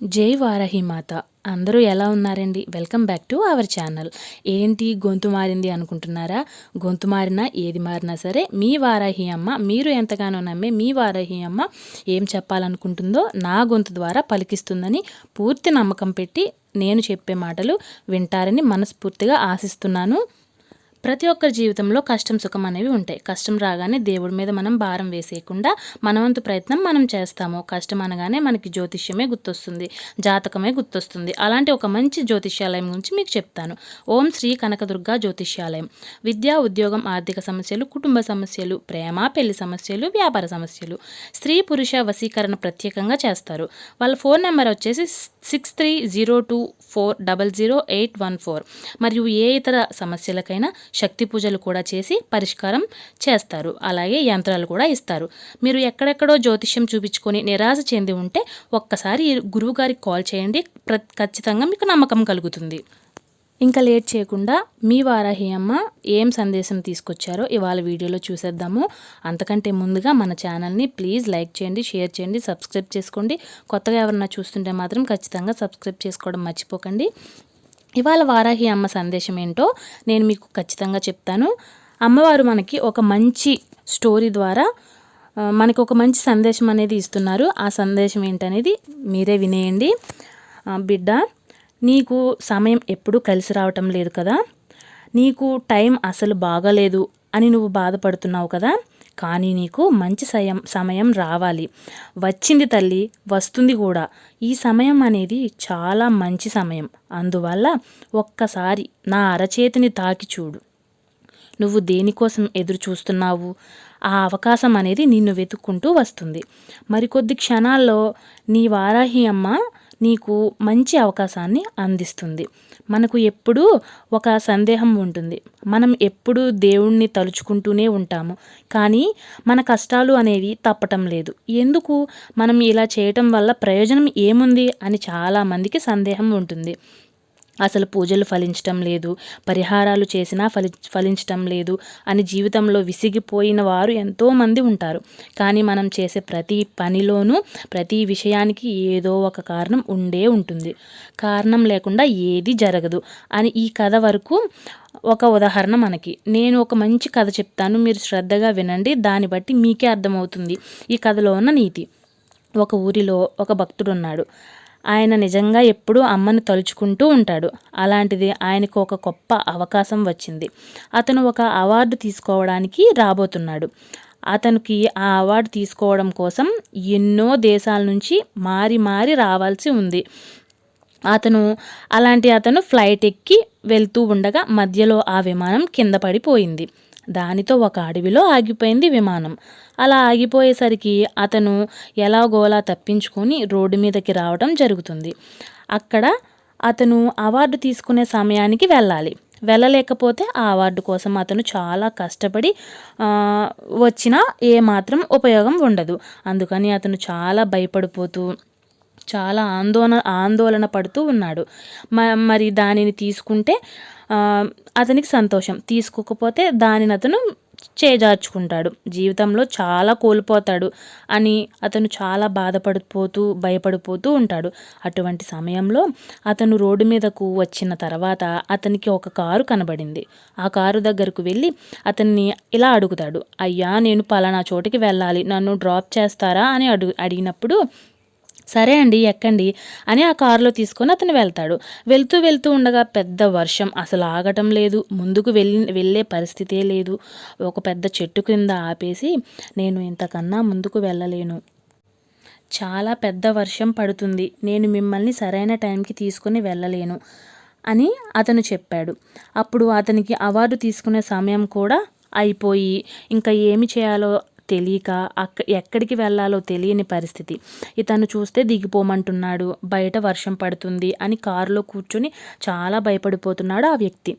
జై వారాహిమాత అందరూ ఎలా ఉన్నారండి? Welcome back to our channel ఏంటి? గొంతు మారింది అనుకుంటున్నారా? గొంతు మారినా ఏది మారినా సరే మీ వారాహి అమ్మ మీరు ఎంతగానో నమ్మే మీ వారాహి అమ్మ ఏం చెప్పాలనుకుంటుందో నా గొంతు ద్వారా పలికిస్తుందని పూర్తి నమ్మకం పెట్టి నేను చెప్పే మాటలు వింటారని మనస్ఫూర్తిగా ఆశిస్తున్నాను. ప్రతి ఒక్కరి జీవితంలో కష్టం సుఖం అనేవి ఉంటాయి. కష్టం రాగానే దేవుడి మీద మనం భారం వేసేయకుండా మనవంతు ప్రయత్నం మనం చేస్తాము. కష్టం అనగానే మనకి జ్యోతిష్యమే గుర్తొస్తుంది. జాతకమే గుర్తొస్తుంది. అలాంటి ఒక మంచి జ్యోతిష్యాలయం గురించి మీకు చెప్తాను. ఓం శ్రీ కనకదుర్గా జ్యోతిష్యాలయం. విద్యా ఉద్యోగం ఆర్థిక సమస్యలు కుటుంబ సమస్యలు ప్రేమ పెళ్ళి సమస్యలు వ్యాపార సమస్యలు. స్త్రీ పురుష వశీకరణ ప్రత్యేకంగా చేస్తారు. వాళ్ళ ఫోన్ నెంబర్ వచ్చేసి six three zero two four double zero eight one four. మరియు ఏ ఇతర సమస్యలకైనా శక్తి పూజలు కూడా చేసి పరిష్కారం చేస్తారు. అలాగే యంత్రాలు కూడా ఇస్తారు. మీరు ఎక్కడెక్కడో జ్యోతిష్యం చూపించుకొని నిరాశ చెంది ఉంటే ఒక్కసారి గురువు గారికి కాల్ చేయండి. ప్ర ఖచ్చితంగా మీకు నమ్మకం కలుగుతుంది. ఇంకా లేట్ చేయకుండా మీ వారాహి అమ్మ ఏం సందేశం తీసుకొచ్చారో ఇవాళ వీడియోలో చూసేద్దాము. అంతకంటే ముందుగా మన ఛానల్ని ప్లీజ్ లైక్ చేయండి షేర్ చేయండి సబ్స్క్రైబ్ చేసుకోండి. కొత్తగా ఎవరన్నా చూస్తుంటే మాత్రం ఖచ్చితంగా సబ్స్క్రైబ్ చేసుకోవడం మర్చిపోకండి. ఇవాళ వారాహి అమ్మ సందేశం ఏంటో నేను మీకు ఖచ్చితంగా చెప్తాను. అమ్మవారు మనకి ఒక మంచి స్టోరీ ద్వారా మనకి ఒక మంచి సందేశం అనేది ఇస్తున్నారు. ఆ సందేశం ఏంటనేది మీరే వినేయండి. బిడ్డ నీకు సమయం ఎప్పుడూ కలిసి రావటం లేదు కదా. నీకు టైం అసలు బాగలేదు అని నువ్వు బాధపడుతున్నావు కదా. కానీ నీకు మంచి సయం సమయం రావాలి. వచ్చింది తల్లి వస్తుంది కూడా. ఈ సమయం అనేది చాలా మంచి సమయం. అందువల్ల ఒక్కసారి నా అరచేతిని తాకి చూడు. నువ్వు దేనికోసం ఎదురు చూస్తున్నావు ఆ అవకాశం అనేది నిన్ను వెతుక్కుంటూ వస్తుంది. మరికొద్ది క్షణాల్లో నీ వారాహి అమ్మ నీకు మంచి అవకాశాన్ని అందిస్తుంది. మనకు ఎప్పుడూ ఒక సందేహం ఉంటుంది. మనం ఎప్పుడూ దేవుణ్ణి తలుచుకుంటూనే ఉంటాము. కానీ మన కష్టాలు అనేవి తప్పటం లేదు. ఎందుకు? మనం ఇలా చేయటం వల్ల ప్రయోజనం ఏముంది? అని చాలామందికి సందేహం ఉంటుంది. అసలు పూజలు ఫలించటం లేదు పరిహారాలు చేసినా ఫలి ఫలించటం లేదు అని జీవితంలో విసిగిపోయిన వారు ఎంతోమంది ఉంటారు. కానీ మనం చేసే ప్రతి పనిలోనూ ప్రతి విషయానికి ఏదో ఒక కారణం ఉండే ఉంటుంది. కారణం లేకుండా ఏది జరగదు అని ఈ కథ వరకు ఒక ఉదాహరణ మనకి. నేను ఒక మంచి కథ చెప్తాను మీరు శ్రద్ధగా వినండి దాన్ని బట్టి మీకే అర్థమవుతుంది ఈ కథలో ఉన్న నీతి. ఒక ఊరిలో ఒక భక్తుడు ఉన్నాడు ఆయన నిజంగా ఎప్పుడూ అమ్మను తలుచుకుంటూ ఉంటాడు. అలాంటిది ఆయనకు ఒక గొప్ప అవకాశం వచ్చింది. అతను ఒక అవార్డు తీసుకోవడానికి రాబోతున్నాడు. అతనికి ఆ అవార్డు తీసుకోవడం కోసం ఎన్నో దేశాల నుంచి మారి మారి రావాల్సి ఉంది. అతను అలాంటి అతను ఫ్లైట్ ఎక్కి వెళ్తూ ఉండగా మధ్యలో ఆ విమానం కింద పడిపోయింది. దానితో ఒక అడవిలో ఆగిపోయింది విమానం. అలా ఆగిపోయేసరికి అతను ఎలాగోలా తప్పించుకొని రోడ్డు మీదకి రావడం జరుగుతుంది. అక్కడ అతను అవార్డు తీసుకునే సమయానికి వెళ్ళాలి. వెళ్ళలేకపోతే ఆ అవార్డు కోసం అతను చాలా కష్టపడి వచ్చినా ఏమాత్రం ఉపయోగం ఉండదు. అందుకని అతను చాలా భయపడిపోతూ చాలా ఆందోళన ఆందోళన పడుతూ ఉన్నాడు. మ మరి దానిని తీసుకుంటే అతనికి సంతోషం. తీసుకోకపోతే దానిని అతను చేజార్చుకుంటాడు. జీవితంలో చాలా కోల్పోతాడు అని అతను చాలా బాధపడిపోతూ భయపడిపోతూ ఉంటాడు. అటువంటి సమయంలో అతను రోడ్డు మీదకు వచ్చిన తర్వాత అతనికి ఒక కారు కనబడింది. ఆ కారు దగ్గరకు వెళ్ళి అతన్ని ఇలా అడుగుతాడు. అయ్యా నేను పలానా చోటికి వెళ్ళాలి. నన్ను డ్రాప్ చేస్తారా? అని అడుగు అడిగినప్పుడు సరే అండి ఎక్కండి అని ఆ కారులో తీసుకొని అతను వెళ్తాడు. వెళ్తూ వెళ్తూ ఉండగా పెద్ద వర్షం అసలు ఆగటం లేదు. ముందుకు వెళ్ళి వెళ్ళే పరిస్థితే లేదు. ఒక పెద్ద చెట్టు కింద ఆపేసి నేను ఇంతకన్నా ముందుకు వెళ్ళలేను. చాలా పెద్ద వర్షం పడుతుంది. నేను మిమ్మల్ని సరైన టైంకి తీసుకుని వెళ్ళలేను అని అతను చెప్పాడు. అప్పుడు అతనికి అవార్డు తీసుకునే సమయం కూడా అయిపోయి ఇంకా ఏమి చేయాలో తెలియక అక్క ఎక్కడికి వెళ్ళాలో తెలియని పరిస్థితి. ఇతను చూస్తే దిగిపోమంటున్నాడు. బయట వర్షం పడుతుంది అని కారులో కూర్చొని చాలా భయపడిపోతున్నాడు ఆ వ్యక్తి.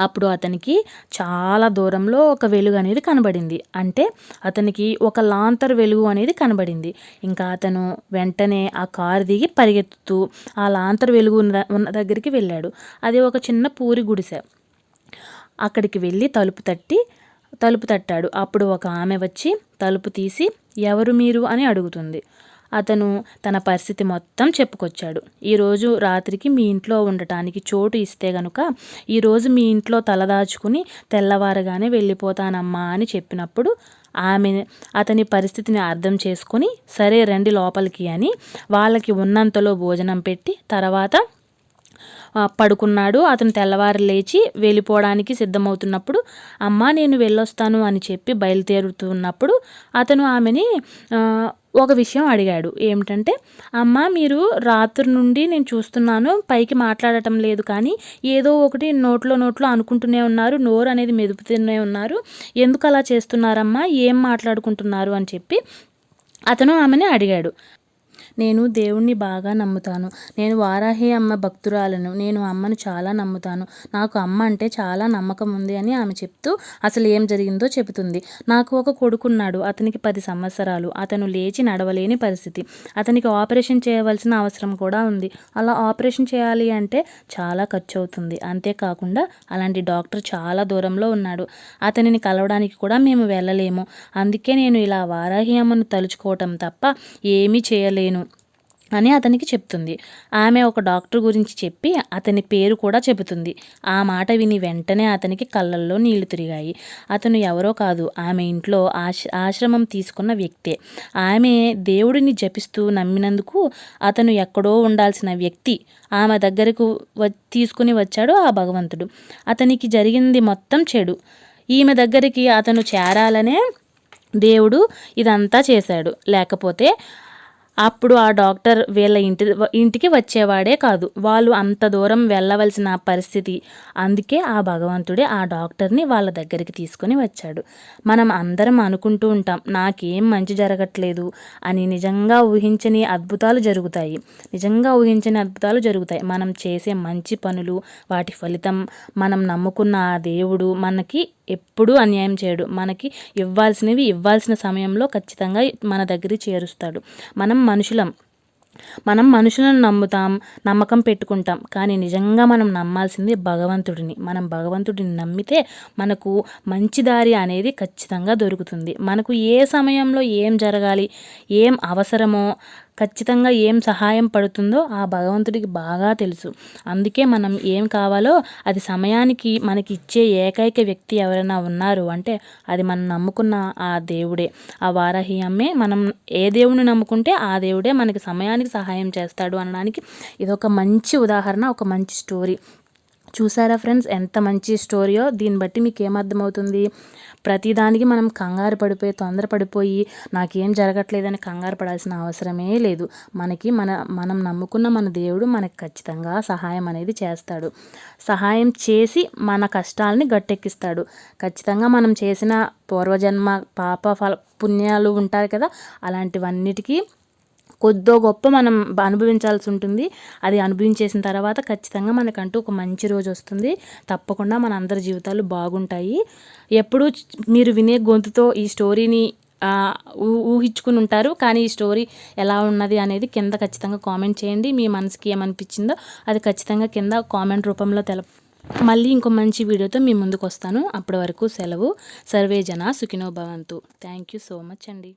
అప్పుడు అతనికి చాలా దూరంలో ఒక వెలుగు అనేది కనబడింది. అంటే అతనికి ఒక లాంతర్ వెలుగు అనేది కనబడింది. ఇంకా అతను వెంటనే ఆ కారు దిగి పరిగెత్తుతూ ఆ లాంతర్ వెలుగు ఉన్న దగ్గరికి వెళ్ళాడు. అది ఒక చిన్న పూరి గుడిసె. అక్కడికి వెళ్ళి తలుపు తట్టి తలుపు తట్టాడు. అప్పుడు ఒక ఆమె వచ్చి తలుపు తీసి ఎవరు మీరు? అని అడుగుతుంది. అతను తన పరిస్థితి మొత్తం చెప్పుకొచ్చాడు. ఈరోజు రాత్రికి మీ ఇంట్లో ఉండటానికి చోటు ఇస్తే గనుక ఈరోజు మీ ఇంట్లో తలదాచుకుని తెల్లవారగానే వెళ్ళిపోతానమ్మా అని చెప్పినప్పుడు ఆమె అతని పరిస్థితిని అర్థం చేసుకుని సరే రండి లోపలికి అని వాళ్ళకి ఉన్నంతలో భోజనం పెట్టి తర్వాత పడుకున్నాడు. అతను తెల్లవారు లేచి వెళ్ళిపోవడానికి సిద్ధమవుతున్నప్పుడు అమ్మ నేను వెళ్ళొస్తాను అని చెప్పి బయలుదేరుతున్నప్పుడు అతను ఆమెని ఒక విషయం అడిగాడు. ఏమిటంటే అమ్మ మీరు రాత్రి నుండి నేను చూస్తున్నాను పైకి మాట్లాడటం లేదు కానీ ఏదో ఒకటి నోట్లో నోట్లో అనుకుంటూనే ఉన్నారు నోరు అనేది మెదుపుతూనే ఉన్నారు. ఎందుకు అలా చేస్తున్నారమ్మా? ఏం మాట్లాడుకుంటున్నారు? అని చెప్పి అతను ఆమెని అడిగాడు. నేను దేవుణ్ణి బాగా నమ్ముతాను. నేను వారాహి అమ్మ భక్తురాలను. నేను అమ్మను చాలా నమ్ముతాను. నాకు అమ్మ అంటే చాలా నమ్మకం ఉంది అని ఆమె చెప్తూ అసలు ఏం జరిగిందో చెబుతుంది. నాకు ఒక కొడుకున్నాడు. అతనికి పది సంవత్సరాలు. అతను లేచి నడవలేని పరిస్థితి. అతనికి ఆపరేషన్ చేయవలసిన అవసరం కూడా ఉంది. అలా ఆపరేషన్ చేయాలి అంటే చాలా ఖర్చు అవుతుంది అంతేకాకుండా అలాంటి డాక్టర్ చాలా దూరంలో ఉన్నాడు. అతనిని కలవడానికి కూడా మేము వెళ్ళలేము. అందుకే నేను ఇలా వారాహి అమ్మను తలుచుకోవటం తప్ప ఏమీ చేయలేను. అని అతనికి చెప్తుంది. ఆమె ఒక డాక్టర్ గురించి చెప్పి అతని పేరు కూడా చెబుతుంది. ఆ మాట విని వెంటనే అతనికి కళ్ళల్లో నీళ్ళు తిరిగాయి. అతను ఎవరో కాదు ఆమె ఇంట్లో ఆశ ఆశ్రమం తీసుకున్న వ్యక్తే. ఆమె దేవుడిని జపిస్తూ నమ్మినందుకు అతను ఎక్కడో ఉండాల్సిన వ్యక్తి ఆమె దగ్గరకు వ తీసుకుని వచ్చాడు ఆ భగవంతుడు. అతనికి జరిగింది మొత్తం చెడు. ఈమె దగ్గరికి అతను చేరాలనే దేవుడు ఇదంతా చేశాడు. లేకపోతే అప్పుడు ఆ డాక్టర్ వీళ్ళ ఇంటి ఇంటికి వచ్చేవాడే కాదు. వాళ్ళు అంత దూరం వెళ్ళవలసిన పరిస్థితి. అందుకే ఆ భగవంతుడే ఆ డాక్టర్ని వాళ్ళ దగ్గరికి తీసుకొని వచ్చాడు. మనం అందరం అనుకుంటూ ఉంటాం నాకేం మంచి జరగట్లేదు అని నిజంగా ఊహించని అద్భుతాలు జరుగుతాయి. నిజంగా ఊహించని అద్భుతాలు జరుగుతాయి. మనం చేసే మంచి పనులు వాటి ఫలితం మనం నమ్ముకున్న ఆ దేవుడు మనకి ఎప్పుడూ అన్యాయం చేయడు. మనకి ఇవ్వాల్సినవి ఇవ్వాల్సిన సమయంలో ఖచ్చితంగా మన దగ్గరికి చేరుస్తాడు. మనం మనుషులం. మనం మనుషులను నమ్ముతాం నమ్మకం పెట్టుకుంటాం. కానీ నిజంగా మనం నమ్మాల్సింది భగవంతుడిని. మనం భగవంతుడిని నమ్మితే మనకు మంచి దారి అనేది ఖచ్చితంగా దొరుకుతుంది. మనకు ఏ సమయంలో ఏం జరగాలి ఏం అవసరమో ఖచ్చితంగా ఏం సహాయం పడుతుందో ఆ భగవంతుడికి బాగా తెలుసు. అందుకే మనం ఏం కావాలో అది సమయానికి మనకి ఇచ్చే ఏకైక వ్యక్తి ఎవరైనా ఉన్నారు అంటే అది మనం నమ్ముకున్న ఆ దేవుడే. ఆ వారాహి అమ్మే మనం ఏ దేవుని నమ్ముకుంటే ఆ దేవుడే మనకి సమయానికి సహాయం చేస్తాడు అనడానికి ఇది ఒక మంచి ఉదాహరణ ఒక మంచి స్టోరీ. చూసారా ఫ్రెండ్స్? ఎంత మంచి స్టోరీయో? దీన్ని బట్టి మీకు ఏమర్థమవుతుంది ప్రతిదానికి మనం కంగారు పడిపోయి తొందరపడిపోయి నాకేం జరగట్లేదని కంగారు పడాల్సిన అవసరమే లేదు. మనకి మన మనం నమ్ముకున్న మన దేవుడు మనకు ఖచ్చితంగా సహాయం అనేది చేస్తాడు. సహాయం చేసి మన కష్టాలని గట్టెక్కిస్తాడు. ఖచ్చితంగా మనం చేసిన పూర్వజన్మ పాప ఫల పుణ్యాలు ఉంటారు కదా? అలాంటివన్నిటికీ కొద్దో గొప్ప మనం అనుభవించాల్సి ఉంటుంది. అది అనుభవించేసిన తర్వాత ఖచ్చితంగా మనకంటూ ఒక మంచి రోజు వస్తుంది. తప్పకుండా మన అందరి జీవితాలు బాగుంటాయి. ఎప్పుడు మీరు వినే గొంతుతో ఈ స్టోరీని ఊహించుకుని ఉంటారు. కానీ ఈ స్టోరీ ఎలా ఉన్నది అనేది కింద ఖచ్చితంగా కామెంట్ చేయండి. మీ మనసుకి ఏమనిపించిందో అది ఖచ్చితంగా కింద కామెంట్ రూపంలో తెల మళ్ళీ ఇంకో మంచి వీడియోతో మీ ముందుకు వస్తాను అప్పటి వరకు సెలవు. సర్వే జన సుఖినో భవంతు. థ్యాంక్ యూ సో మచ్ అండి.